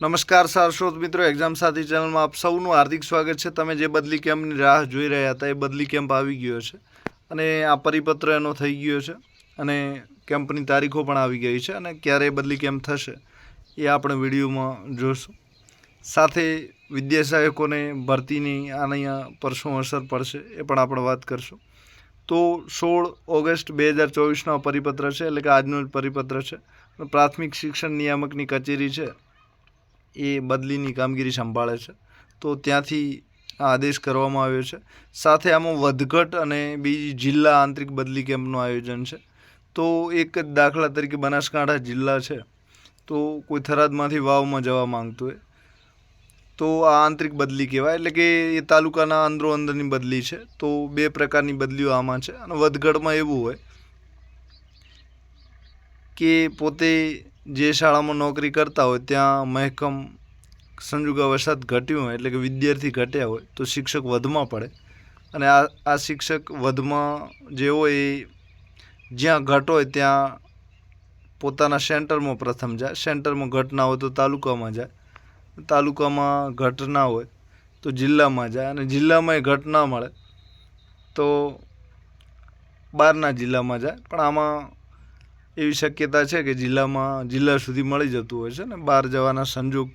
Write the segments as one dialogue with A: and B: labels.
A: નમસ્કાર સારસ્વત મિત્રો એક્ઝામ સાથી ચેનલમાં આપ સૌનું હાર્દિક સ્વાગત છે. તમે જે બદલી કેમ્પની રાહ જોઈ રહ્યા હતા, એ બદલી કેમ્પ આવી ગયો છે અને આ પરિપત્ર એનો થઈ ગયો છે અને કેમ્પની તારીખો પણ આવી ગઈ છે અને ક્યારે બદલી કેમ્પ થશે એ આપણે વિડીયોમાં જોઈશું સાથે વિદ્યાસહાયકોને ભરતીની આની પર શું અસર પડશે એ પણ આપણે વાત કરશું. તો સોળ ઓગસ્ટ બે હજાર ચોવીસનો પરિપત્ર છે, એટલે કે આજનો જ પરિપત્ર છે. પ્રાથમિક શિક્ષણ નિયામકની કચેરી છે. એ બદલીની કામગીરી સંભાળે છે. તો ત્યાંથી આ આદેશ કરવામાં આવ્યો છે. સાથે આમાં વધઘટ અને બીજી જિલ્લા આંતરિક બદલી કેમ્પનું આયોજન છે. તો એક જ દાખલા તરીકે બનાસકાંઠા જિલ્લા છે. તો કોઈ થરાદમાંથી વાવમાં જવા માંગતું હોય. તો આ આંતરિક બદલી કહેવાય. એટલે કે એ તાલુકાના અંદરો અંદરની બદલી છે. તો બે પ્રકારની બદલીઓ આમાં છે. અને વધઘટમાં એવું હોય કે પોતે જે શાળામાં નોકરી કરતા હોય, ત્યાં મહેકમ સંજોગાવસાત ઘટ્યું હોય, એટલે કે વિદ્યાર્થી ઘટ્યા હોય, તો શિક્ષક વધમાં પડે. અને આ આ શિક્ષક વધમાં જે હોય એ જ્યાં ઘટ હોય, ત્યાં પોતાના સેન્ટરમાં પ્રથમ જાય. સેન્ટરમાં ઘટ ના હોય તો તાલુકામાં જાય. તાલુકામાં ઘટ ના હોય તો જિલ્લામાં જાય. અને જિલ્લામાં ઘટ ના મળે તો બહારના જિલ્લામાં જાય. પણ આમાં એવી શક્યતા છે કે જિલ્લામાં, જિલ્લા સુધી મળી જતું હોય છે ને બહાર જવાના સંજોગ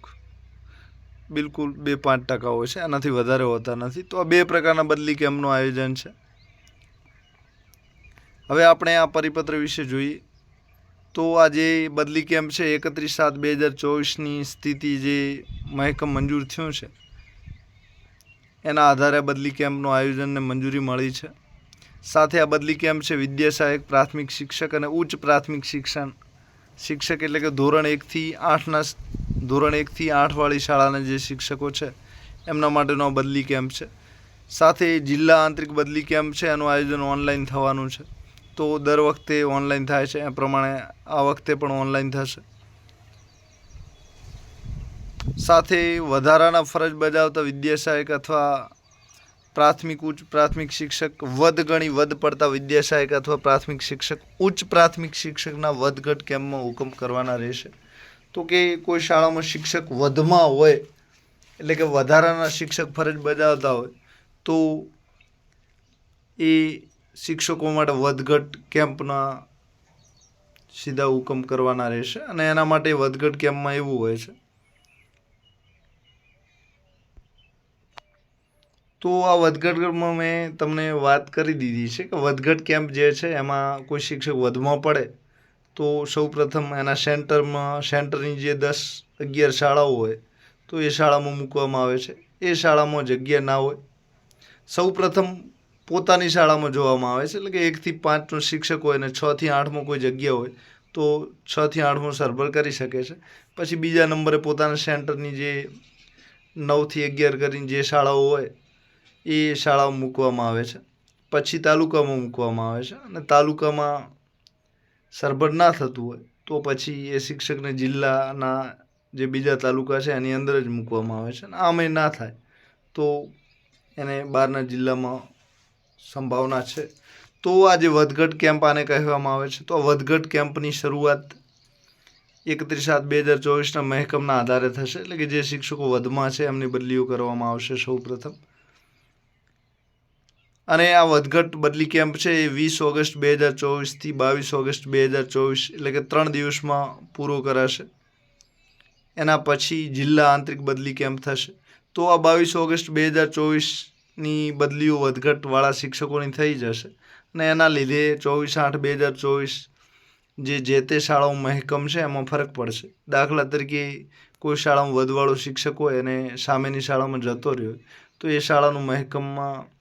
A: બિલકુલ બે પાંચ ટકા હોય છે, આનાથી વધારે હોતા નથી. તો આ બે પ્રકારના બદલી કેમ્પનું આયોજન છે? હવે આપણે આ પરિપત્ર વિશે જોઈએ. તો આ જે બદલી કેમ્પ છે, એકત્રીસ સાત બે હજાર ચોવીસની સ્થિતિ જે મહેકમ મંજૂર થયું છે, એના આધારે બદલી કેમ્પનું આયોજનને મંજૂરી મળી છે? સાથે આ બદલી કેમ્પ છે? વિદ્યા સહાયક પ્રાથમિક શિક્ષક અને ઉચ્ચ પ્રાથમિક શિક્ષણ. શિક્ષક એટલે કે ધોરણ એકથી આઠના ધોરણ એકથી આઠવાળી શાળાના જે શિક્ષકો છે, એમના માટેનો બદલી કેમ્પ છે? સાથે જિલ્લા આંતરિક બદલી કેમ્પ છે? એનું આયોજન ઓનલાઈન થવાનું છે. તો દર વખતે ઓનલાઈન થાય છે. એ પ્રમાણે આ વખતે પણ ઓનલાઈન થશે. સાથે વધારાના ફરજ બજાવતા વિદ્યા સહાયક અથવા પ્રાથમિક ઉચ્ચ, પ્રાથમિક શિક્ષક વધ ગણી વધ પડતા વિદ્યા સહાયક અથવા પ્રાથમિક શિક્ષક, ઉચ્ચ પ્રાથમિક શિક્ષકના વધઘટ કેમ્પમાં હુકમ કરવાના રહેશે? તો કે કોઈ શાળામાં શિક્ષક વધમાં હોય, એટલે કે વધારાના શિક્ષક ફરજ બજાવતા હોય, તો એ શિક્ષકો માટે વધઘટ કેમ્પના સીધા હુકમ કરવાના રહેશે અને એના માટે વધઘટ કેમ્પમાં એવું હોય છે. તો આ વધઘટમાં મેં તમને વાત કરી દીધી છે કે વધઘટ કેમ્પ જે છે, એમાં કોઈ શિક્ષક વધમાં પડે, તો સૌ પ્રથમ એના સેન્ટરમાં, સેન્ટરની જે દસ અગિયાર શાળાઓ હોય, તો એ શાળામાં મૂકવામાં આવે છે. એ શાળામાં જગ્યા ના હોય. સૌ પ્રથમ પોતાની શાળામાં જોવામાં આવે છે, એટલે કે એકથી પાંચનો શિક્ષક હોય અને છથી આઠમાં કોઈ જગ્યા હોય, તો છથી આઠમાં સરભર કરી શકે છે. પછી બીજા નંબરે પોતાના સેન્ટરની જે નવથી અગિયાર કરીને જે શાળાઓ હોય એ શાળાઓ મૂકવામાં આવે છે. પછી તાલુકામાં મૂકવામાં આવે છે અને તાલુકામાં સરભર ના થતું હોય તો પછી એ શિક્ષકને જિલ્લાના જે બીજા તાલુકા છે એની અંદર જ મૂકવામાં આવે છે અને આમે ના થાય તો એને બહારના જિલ્લામાં સંભાવના છે. તો આ જે વધઘટ કેમ્પ આને કહેવામાં આવે છે તો આ વધઘટ કેમ્પની શરૂઆત એકત્રીસ સાત બે હજાર ચોવીસના મહેકમના આધારે થશે એટલે કે જે શિક્ષકો વધમાં છે એમની બદલીઓ કરવામાં આવશે સૌ પ્રથમ અને આ વધઘટ બદલી કેમ્પ છે એ વીસ ઓગસ્ટ બે હજાર ચોવીસથી બાવીસ ઓગસ્ટ બે હજાર ચોવીસ, એટલે કે ત્રણ દિવસમાં પૂરો કરાશે. એના પછી જિલ્લા આંતરિક બદલી કેમ્પ થશે. તો આ બાવીસ ઓગસ્ટ બે હજાર ચોવીસની બદલીઓ વધઘટવાળા શિક્ષકોની થઈ જશે. અને એના લીધે ચોવીસ આઠ બે હજાર ચોવીસ જે જે તે શાળાઓ મહેકમ છે એમાં ફરક પડશે. દાખલા તરીકે કોઈ શાળામાં વધવાળો શિક્ષક હોય અને સામેની શાળામાં જતો રહ્યો તો એ શાળાનું મહેકમમાં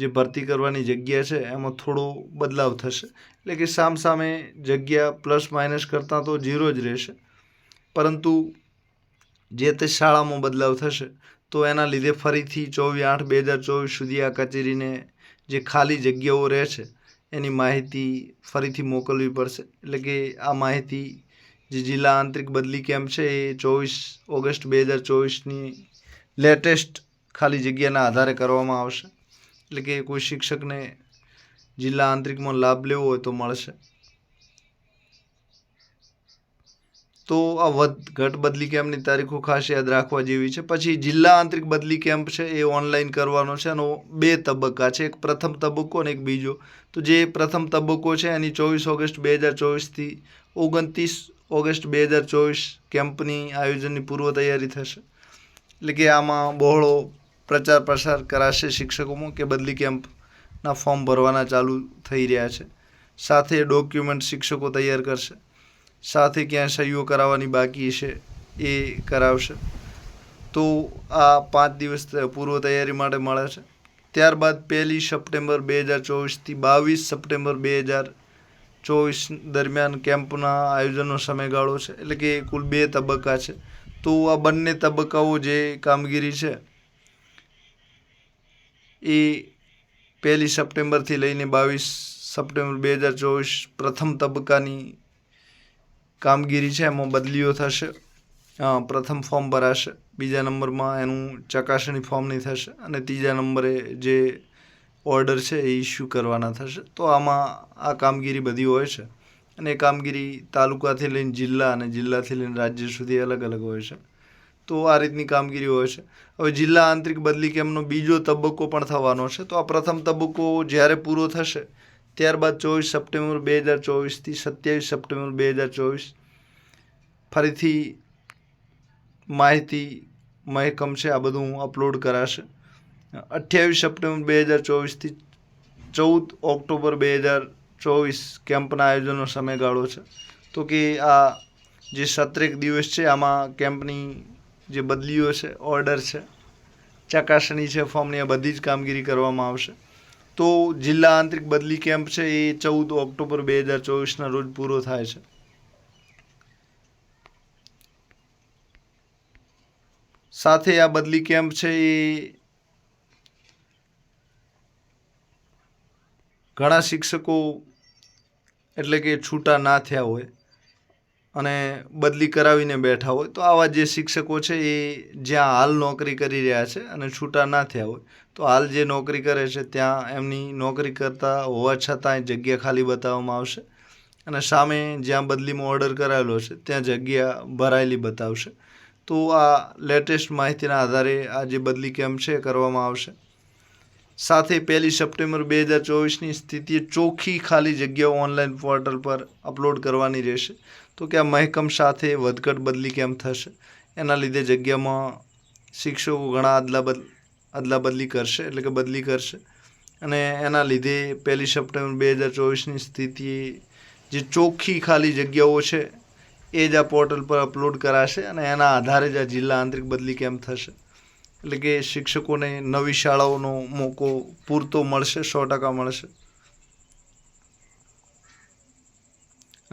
A: જે ભરતી કરવાની જગ્યા છે, એમાં થોડો બદલાવ થશે. એટલે કે સામ સામે જગ્યા પ્લસ માઇનસ કરતાં તો ઝીરો જ રહેશે. પરંતુ જે તે શાળામાં બદલાવ થશે, તો એના લીધે ફરીથી ચોવીસ આઠ બે હજાર ચોવીસ સુધી આ કચેરીને જે ખાલી જગ્યાઓ રહે છે, એની માહિતી ફરીથી મોકલવી પડશે. એટલે કે આ માહિતી જે જિલ્લા આંતરિક બદલી કેમ્પ છે, એ ચોવીસ ઓગસ્ટ બે હજાર ચોવીસની લેટેસ્ટ ખાલી જગ્યાના આધારે કરવામાં આવશે. એટલે કે કોઈ શિક્ષકને જિલ્લા આંતરિકમાં લાભ લેવો હોય તો મળશે. તો આ વધ, ઘટ બદલી કેમ્પની તારીખો ખાસ યાદ રાખવા જેવી છે. પછી જિલ્લા આંતરિક બદલી કેમ્પ છે, એ ઓનલાઈન કરવાનો છે એનો બે તબક્કા છે. એક પ્રથમ તબક્કો અને એક બીજો. તો જે પ્રથમ તબક્કો છે, એની ચોવીસ ઓગસ્ટ બે હજાર ચોવીસથી ઓગણત્રીસ ઓગસ્ટ બે હજાર ચોવીસ કેમ્પની આયોજનની પૂર્વ તૈયારી થશે. એટલે કે આમાં બહોળો પ્રચાર પ્રસાર કરાશે શિક્ષકોમાં કે બદલી કેમ્પના ફોર્મ ભરવાના ચાલુ થઈ રહ્યા છે? સાથે ડોક્યુમેન્ટ શિક્ષકો તૈયાર કરશે. સાથે ક્યાં સહીઓ કરાવવાની બાકી છે એ કરાવશે. તો આ પાંચ દિવસ પૂર્વ તૈયારી માટે મળે છે. ત્યારબાદ પહેલી સપ્ટેમ્બર બે હજાર ચોવીસથી બાવીસ સપ્ટેમ્બર બે હજાર ચોવીસ દરમિયાન કેમ્પના આયોજનનો સમયગાળો છે. એટલે કે કુલ બે તબક્કા છે. તો આ બંને તબક્કાઓ જે કામગીરી છે એ પહેલી સપ્ટેમ્બરથી લઈને બાવીસ સપ્ટેમ્બર બે હજાર ચોવીસ પ્રથમ તબક્કાની કામગીરી છે. એમાં બદલીઓ થશે. પ્રથમ ફોર્મ ભરાશે. બીજા નંબરમાં એનું ચકાસણી ફોર્મની થશે અને ત્રીજા નંબરે જે ઓર્ડર છે એ ઇસ્યુ કરવાના થશે. તો આમાં આ કામગીરી બધી હોય છે. અને એ કામગીરી તાલુકાથી લઈને જિલ્લા અને જિલ્લાથી લઈને રાજ્ય સુધી અલગ અલગ હોય છે. તો આ રીતની કામગીરી હોય છે. હવે જિલ્લા આંતરિક બદલી કેમ્પનો બીજો તબક્કો પણ થવાનો છે. તો આ પ્રથમ તબક્કો જ્યારે પૂરો થશે, ત્યારબાદ ચોવીસ સપ્ટેમ્બર બે હજાર ચોવીસથી સત્યાવીસ સપ્ટેમ્બર બે હજાર ચોવીસ ફરીથી માહિતી મહેકમ છે. આ બધું અપલોડ કરાશે. અઠ્યાવીસ સપ્ટેમ્બર બે હજાર ચોવીસથી ચૌદ ઓક્ટોબર બે હજાર ચોવીસ કેમ્પના આયોજનનો સમયગાળો છે. તો કે આ જે સત્રેક દિવસ છે, આમાં કેમ્પની જે બદલીઓ છે ઓર્ડર છે, ચકાસણી છે ફોર્મની આ બધી જ કામગીરી કરવામાં આવશે. તો જિલ્લા આંતરિક બદલી કેમ્પ છે, એ ચૌદ ઓક્ટોબર બે હજાર ચોવીસના રોજ પૂરો થાય છે. સાથે આ બદલી કેમ્પ છે, એ ઘણા શિક્ષકો એટલે કે છૂટા ના થયા હોય અને બદલી કરાવીને બેઠા હોય, તો આવા જે શિક્ષકો છે એ જ્યાં હાલ નોકરી કરી રહ્યા છે અને છૂટા ના થયા હોય, તો હાલ જે નોકરી કરે છે ત્યાં એમની નોકરી કરતા હોવા છતાં જગ્યા ખાલી બતાવવામાં આવશે અને સામે જ્યાં બદલીમાં ઓર્ડર કરાયેલો છે, ત્યાં જગ્યા ભરાયેલી બતાવશે. તો આ લેટેસ્ટ માહિતીના આધારે આ જે બદલી કેમ્પ છે કરવામાં આવશે. સાથે પહેલી સપ્ટેમ્બર બે હજાર ચોવીસની સ્થિતિએ ચોખ્ખી ખાલી જગ્યાઓ ઓનલાઈન પોર્ટલ પર અપલોડ કરવાની રહેશે. તો કે આ મહેકમ સાથે વધઘટ બદલી કેમ થશે? એના લીધે જગ્યામાં શિક્ષકો ઘણા અદલા બદ, અદલા બદલી કરશે, એટલે કે બદલી કરશે. અને એના લીધે પહેલી સપ્ટેમ્બર બે હજાર ચોવીસની સ્થિતિ જે ચોખ્ખી ખાલી જગ્યાઓ છે, એ જ આ પોર્ટલ પર અપલોડ કરાશે અને એના આધારે જ આ જિલ્લા આંતરિક બદલી કેમ થશે? એટલે કે શિક્ષકોને નવી શાળાઓનો મોકો પૂરતો મળશે, સો ટકા મળશે.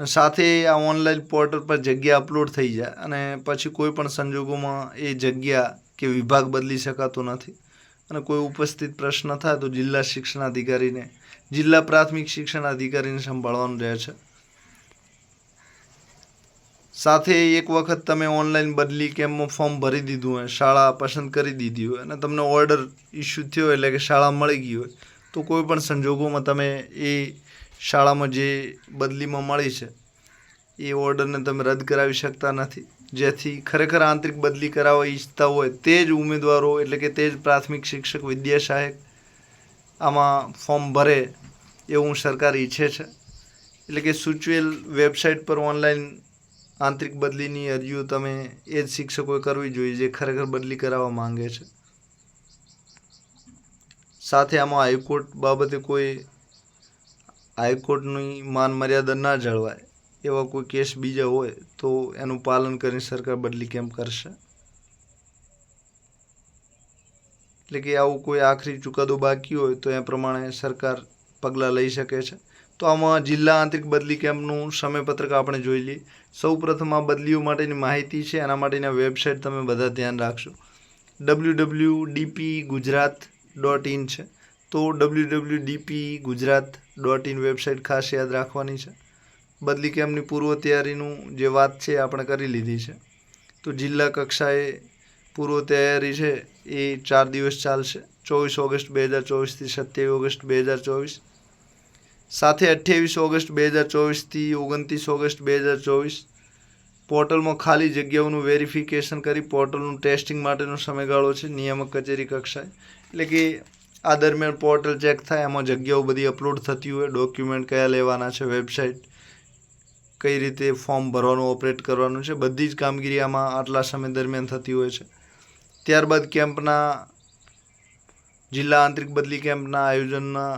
A: સાથે આ ઓનલાઈન પોર્ટલ પર જગ્યા અપલોડ થઈ જાય અને પછી કોઈ પણ સંજોગોમાં એ જગ્યા કે વિભાગ બદલી શકાતો નથી. અને કોઈ ઉપસ્થિત પ્રશ્ન થાય તો જિલ્લા શિક્ષણાધિકારીને, જિલ્લા પ્રાથમિક શિક્ષણ અધિકારીને સંભાળવાનું રહે છે. સાથે એક વખત તમે ઓનલાઈન બદલી કેમ્પમાં ફોર્મ ભરી દીધું હોય, શાળા પસંદ કરી દીધી હોય અને તમને ઓર્ડર ઇસ્યુ થયો એટલે કે શાળા મળી ગઈ હોય, તો કોઈ પણ સંજોગોમાં તમે એ શાળામાં જે બદલીમાં મળી છે, એ ઓર્ડરને તમે રદ કરાવી શકતા નથી. જેથી ખરેખર આંતરિક બદલી કરાવવા ઈચ્છતા હોય તે જ ઉમેદવારો એટલે કે તે જ પ્રાથમિક શિક્ષક, વિદ્યા સહાયક આમાં ફોર્મ ભરે એવું સરકાર ઈચ્છે છે. એટલે કે સૂચવેલ વેબસાઇટ પર ઓનલાઈન આંતરિક બદલીની અરજીઓ તમે એ જ શિક્ષકોએ કરવી જોઈએ જે ખરેખર બદલી કરાવવા માંગે છે. સાથે આમાં હાઈકોર્ટ બાબતે કોઈ હાઈકોર્ટની માન મર્યાદા ના જળવાય, એવા કોઈ કેસ બીજા હોય, તો એનું પાલન કરીને સરકાર બદલી કેમ કરશે? એટલે કે આવું કોઈ આખરી ચુકાદો બાકી હોય, તો એ પ્રમાણે સરકાર પગલાં લઈ શકે છે. તો આમાં જિલ્લા આંતરિક બદલી કેમ્પનું સમયપત્રક આપણે જોઈ લઈએ. સૌ પ્રથમ આ બદલીઓ માટેની માહિતી છે, એના માટેની વેબસાઇટ તમે બધા ધ્યાન રાખશો W W DP Gujarat dot in છે. તો W W DP Gujarat dot in website ખાસ યાદ રાખવાની છે. બદલી કેમ્પની પૂર્વ તૈયારીનું જે વાત છે આપણે કરી લીધી છે. તો જિલ્લા કક્ષાએ પૂર્વ તૈયારી છે એ ચાર દિવસ ચાલશે. ચોવીસ ઓગસ્ટ બે હજાર ચોવીસથી સત્યાવીસ ઓગસ્ટ બે હજાર ચોવીસ. સાથે અઠ્યાવીસ ઓગસ્ટ બે હજાર ચોવીસથી ઓગણત્રીસ ઓગસ્ટ બે હજાર ચોવીસ. પોર્ટલમાં ખાલી જગ્યાઓનું વેરિફિકેશન કરી પોર્ટલનું ટેસ્ટિંગ માટેનો સમયગાળો છે નિયામક કચેરી કક્ષાએ. એટલે કે આ દરમિયાન પોર્ટલ ચેક થાય, એમાં જગ્યાઓ બધી અપલોડ થતી હોય ડોક્યુમેન્ટ કયા લેવાના છે વેબસાઇટ કઈ રીતે ફોર્મ ભરવાનું ઓપરેટ કરવાનું છે, બધી જ કામગીરી આમાં આટલા સમય દરમિયાન થતી હોય છે. ત્યારબાદ કેમ્પના, જિલ્લા આંતરિક બદલી કેમ્પના આયોજનના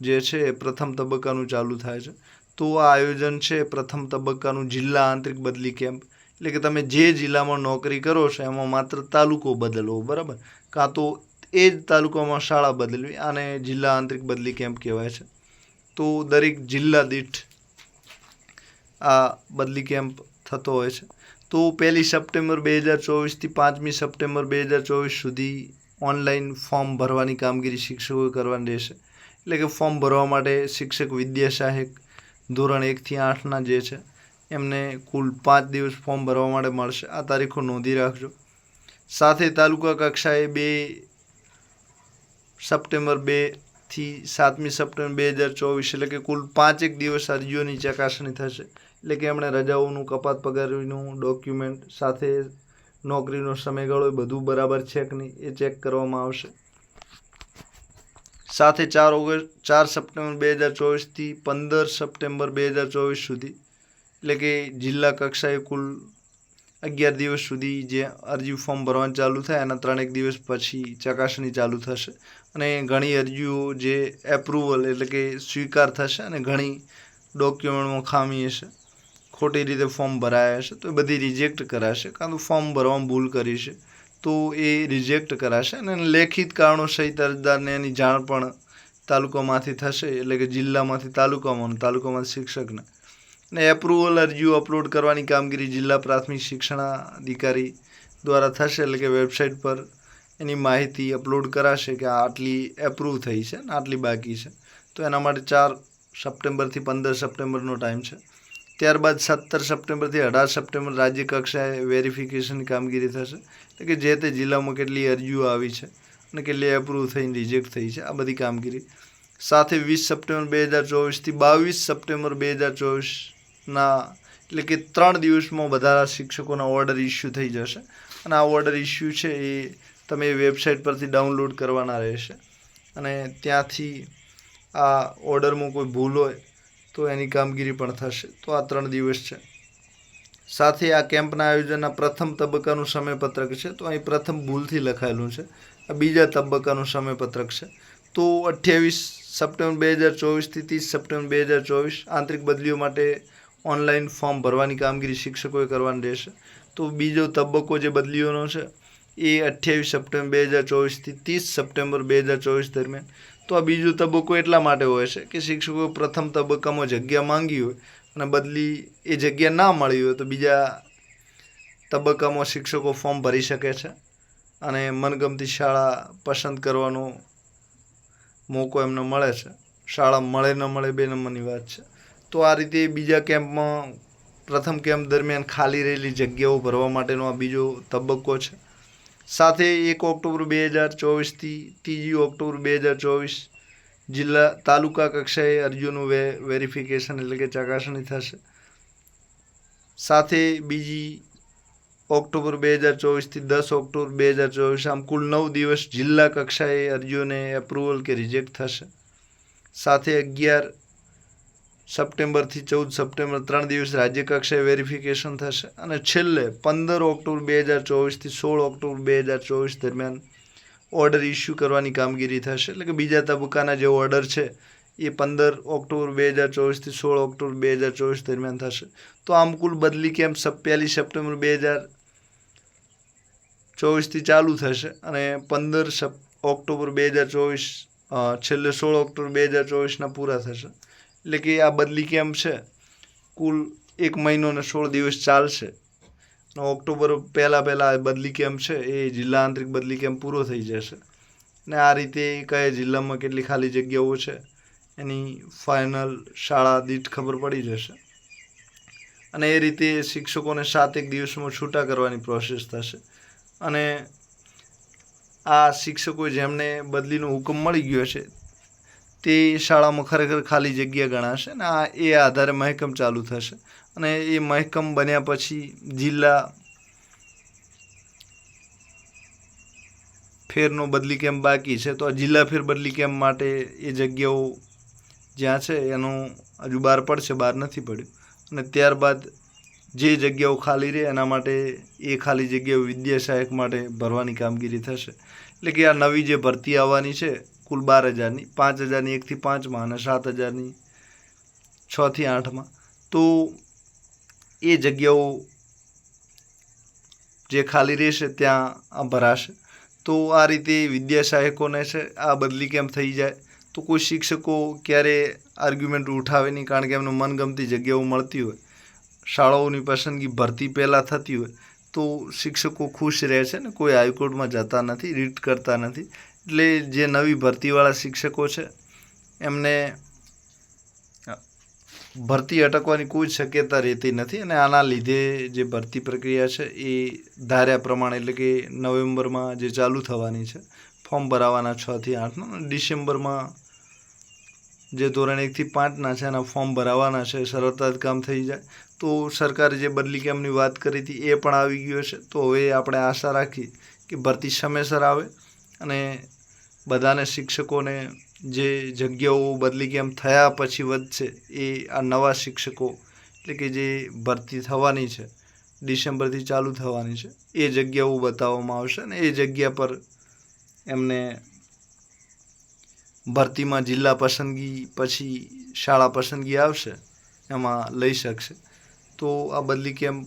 A: જે છે એ પ્રથમ તબક્કાનું ચાલુ થાય છે. તો આ આયોજન છે પ્રથમ તબક્કાનું જિલ્લા આંતરિક બદલી કેમ્પ. એટલે કે તમે જે જિલ્લામાં નોકરી કરો છો, એમાં માત્ર તાલુકો બદલવો, બરાબર? કાં તો એ જ તાલુકામાં શાળા બદલવી આને જિલ્લા આંતરિક બદલી કેમ્પ કહેવાય છે. તો દરેક જિલ્લા દીઠ આ બદલી કેમ્પ થતો હોય છે. તો પહેલી સપ્ટેમ્બર બે હજાર ચોવીસથી પાંચમી સપ્ટેમ્બર બે હજાર ચોવીસ સુધી ઓનલાઈન ફોર્મ ભરવાની કામગીરી શિક્ષકોએ કરવાની રહેશે. એટલે કે ફોર્મ ભરવા માટે શિક્ષક વિદ્યા સહાયક ધોરણ એકથી આઠના જે છે, એમને કુલ પાંચ દિવસ ફોર્મ ભરવા માટે મળશે. આ તારીખો નોંધી રાખજો. સાથે તાલુકા કક્ષાએ બે સપ્ટેમ્બર બેથી સાતમી સપ્ટેમ્બર બે હજાર ચોવીસ, એટલે કે કુલ પાંચેક દિવસ અરજીઓની ચકાસણી થશે. એટલે કે એમણે રજાઓનું, કપાત પગારનું ડોક્યુમેન્ટ સાથે નોકરીનો સમયગાળો બધું બરાબર છે કે નહીં એ ચેક કરવામાં આવશે. સાથે ચાર ઓગસ્ટ, ચાર સપ્ટેમ્બર બે હજાર ચોવીસથી પંદર સપ્ટેમ્બર બે હજાર ચોવીસ સુધી, એટલે કે જિલ્લા કક્ષાએ કુલ અગિયાર દિવસ સુધી જે અરજી ફોર્મ ભરવાનું ચાલુ થાય, એના ત્રણેક દિવસ પછી ચકાસણી ચાલુ થશે. અને ઘણી અરજીઓ જે એપ્રુવલ એટલે કે સ્વીકાર થશે અને ઘણી ડોક્યુમેન્ટમાં ખામી હશે. ખોટી રીતે ફોર્મ ભરાયા હશે, તો એ બધી રિજેક્ટ કરાશે. કાં તો ફોર્મ ભરવામાં ભૂલ કરી છે, તો એ રિજેક્ટ કરાશે. અને લેખિત કારણો સહિત અરજદારને એની જાણ પણ તાલુકામાંથી થશે, એટલે કે જિલ્લામાંથી તાલુકામાં તાલુકામાંથી શિક્ષકને. અને એપ્રુવલ અરજીઓ અપલોડ કરવાની કામગીરી જિલ્લા પ્રાથમિક શિક્ષણાધિકારી દ્વારા થશે એટલે કે વેબસાઇટ પર એની માહિતી અપલોડ કરાશે કે આટલી એપ્રુવ થઈ છે ને આટલી બાકી છે. તો એના માટે ચાર સપ્ટેમ્બરથી પંદર સપ્ટેમ્બરનો ટાઈમ છે. ત્યારબાદ સત્તર સપ્ટેમ્બરથી અઢાર સપ્ટેમ્બર રાજ્ય કક્ષાએ વેરિફિકેશનની કામગીરી થશે. એટલે કે જે તે જિલ્લામાં કેટલી અરજીઓ આવી છે અને કેટલી એપ્રુવ થઈને રિજેક્ટ થઈ છે આ બધી કામગીરી. સાથે વીસ સપ્ટેમ્બર બે હજાર ચોવીસથી બાવીસ સપ્ટેમ્બર બે હજાર ચોવીસના એટલે કે ત્રણ દિવસમાં બધા શિક્ષકોના ઓર્ડર ઇસ્યુ થઈ જશે. અને આ ઓર્ડર ઇસ્યુ છે એ તમે વેબસાઇટ પરથી ડાઉનલોડ કરવાના રહેશે. અને ત્યાંથી આ ઓર્ડરમાં કોઈ ભૂલ હોય, તો એની કામગીરી પણ થશે. તો આ ત્રણ દિવસ છે. સાથે આ કેમ્પના આયોજનના પ્રથમ તબક્કાનું સમયપત્રક છે. તો અહીં પ્રથમ ભૂલથી લખાયેલું છે. આ બીજા તબક્કાનું સમયપત્રક છે. તો અઠ્યાવીસ સપ્ટેમ્બર બે હજાર ચોવીસથી ત્રીસ સપ્ટેમ્બર બે હજાર ચોવીસ આંતરિક બદલીઓ માટે ઓનલાઈન ફોર્મ ભરવાની કામગીરી શિક્ષકોએ કરવાની રહેશે. તો બીજો તબક્કો જે બદલીઓનો છે, એ અઠ્યાવીસ સપ્ટેમ્બર બે હજાર ચોવીસથી ત્રીસ સપ્ટેમ્બર બે હજાર ચોવીસ દરમિયાન. તો આ બીજો તબક્કો એટલા માટે હોય છે કે શિક્ષકો પ્રથમ તબક્કામાં જગ્યા માંગી હોય અને બદલી એ જગ્યા ના મળી હોય તો બીજા તબક્કામાં શિક્ષકો ફોર્મ ભરી શકે છે અને મનગમતી શાળા પસંદ કરવાનો મોકો એમને મળે છે. શાળા મળે ન મળે બે નંબરની વાત છે. તો આ રીતે બીજા કેમ્પમાં, પ્રથમ કેમ્પ દરમિયાન ખાલી રહેલી જગ્યાઓ ભરવા માટેનો આ બીજો તબક્કો છે. સાથે એક ઓક્ટોબર બે હજાર ચોવીસથી ત્રીજી ઓક્ટોબર બે હજાર ચોવીસ જિલ્લા તાલુકા કક્ષાએ અરજીઓનું વે વેરિફિકેશન એટલે કે ચકાસણી થશે. સાથે બીજી ઓક્ટોબર બે હજાર ચોવીસથી દસ ઓક્ટોબર બે હજાર ચોવીસ, આમ કુલ નવ દિવસ જિલ્લા કક્ષાએ અરજીઓને એપ્રુવલ કે રિજેક્ટ થશે. સાથે અગિયાર સપ્ટેમ્બરથી ચૌદ સપ્ટેમ્બર ત્રણ દિવસ રાજ્ય કક્ષાએ વેરિફિકેશન થશે અને છેલ્લે પંદર ઓક્ટોબર બે હજાર ચોવીસથી સોળ ઓક્ટોબર બે હજાર ચોવીસ દરમિયાન ઓર્ડર ઇસ્યુ કરવાની કામગીરી થશે. એટલે કે બીજા તબક્કાના જે ઓર્ડર છે, એ પંદર ઓક્ટોબર બે હજાર ચોવીસથી સોળ ઓક્ટોબર બે હજાર ચોવીસ દરમિયાન થશે. તો આમ કુલ બદલી કેમ્પ સપ સપ્ટેમ્બર બે હજાર ચોવીસથી ચાલુ થશે અને પંદર સપ, ઓક્ટોબર બે હજાર ચોવીસ છેલ્લે સોળ ઓક્ટોબર બે હજાર ચોવીસના પૂરા થશે. એટલે કે આ બદલી કેમ્પ છે? કુલ એક મહિનો અને સોળ દિવસ ચાલશે. ઓક્ટોબર પહેલાં પહેલાં બદલી કેમ્પ છે? એ જિલ્લા આંતરિક બદલી કેમ્પ પૂરો થઈ જશે? ને આ રીતે કયા જિલ્લામાં કેટલી ખાલી જગ્યાઓ છે? એની ફાઇનલ શાળા દીઠ ખબર પડી જશે. અને એ રીતે શિક્ષકોને સાત એક દિવસમાં છૂટા કરવાની પ્રોસેસ થશે. અને આ શિક્ષકો જેમને બદલીનો હુકમ મળી ગયો છે તે શાળામાં ખરેખર ખાલી જગ્યા ગણાશે અને આ એ આધારે મહેકમ ચાલુ થશે. અને એ મહેકમ બન્યા પછી જિલ્લા ફેરનો બદલી કેમ્પ બાકી છે? તો આ જિલ્લા ફેર બદલી કેમ્પ માટે એ જગ્યાઓ જ્યાં છે એનું હજુ બહાર પડશે બહાર નથી પડ્યું. અને ત્યારબાદ જે જગ્યાઓ ખાલી રહે એના માટે એ ખાલી જગ્યાઓ વિદ્યા સહાયક માટે ભરવાની કામગીરી થશે. એટલે કે આ નવી જે ભરતી આવવાની છે કુલ બાર હજારની, પાંચ હજારની, એકથી પાંચમાં અને સાત હજારની, છથી આઠમાં. તો એ જગ્યાઓ જે ખાલી રહેશે ત્યાં આ ભરાશે. તો આ રીતે વિદ્યા સહાયકોને છે આ બદલી કેમ થઈ જાય? તો કોઈ શિક્ષકો ક્યારે આર્ગ્યુમેન્ટ ઉઠાવે નહીં કારણ કે એમને મનગમતી જગ્યાઓ મળતી હોય. શાળાઓની પસંદગી ભરતી પહેલાં થતી હોય. તો શિક્ષકો ખુશ રહે છે ને કોઈ હાઈકોર્ટમાં જતા નથી, રીટ કરતા નથી. એટલે જે નવી ભરતીવાળા શિક્ષકો છે, એમને ભરતી અટકવાની કોઈ શક્યતા રહેતી નથી અને આના લીધે જે ભરતી પ્રક્રિયા છે, એ ધાર્યા પ્રમાણે એટલે કે નવેમ્બરમાં જે ચાલુ થવાની છે, ફોર્મ ભરાવાના છથી આઠના ડિસેમ્બરમાં જે ધોરણ એકથી પાંચના છે, એના ફોર્મ ભરાવાના છે, સરળતાથી કામ થઈ જાય. તો સરકારે જે બદલી કેમની વાત કરી હતી, એ પણ આવી ગયો છે. તો હવે આપણે આશા રાખી કે ભરતી સમયસર આવે અને બધાને શિક્ષકોને જે જગ્યાઓ બદલી કેમ થયા પછી વધશે, એ આ નવા શિક્ષકો એટલે કે જે ભરતી થવાની છે, ડિસેમ્બરથી ચાલુ થવાની છે, એ જગ્યાઓ બતાવવામાં આવશે અને એ જગ્યા પર એમને ભરતીમાં જિલ્લા પસંદગી પછી શાળા પસંદગી આવશે, એમાં લઈ શકશે. તો આ બદલી કેમ્પ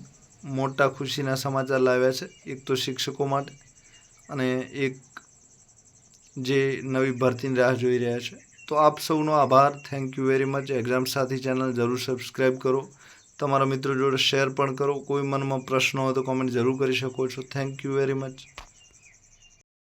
A: મોટા ખુશીના સમાચાર લાવ્યા છે, એક તો શિક્ષકો માટે અને એક જે નવી ભરતીની રાહ જોઈ રહ્યા છે. તો આપ સૌનો આભાર. Thank you very much exam Sathi channel જરૂર સબસ્ક્રાઈબ કરો. તમારા મિત્રો જોડે શેર પણ કરો. કોઈ મનમાં પ્રશ્ન હોય તો કોમેન્ટ જરૂર કરી શકો છો. Thank you very much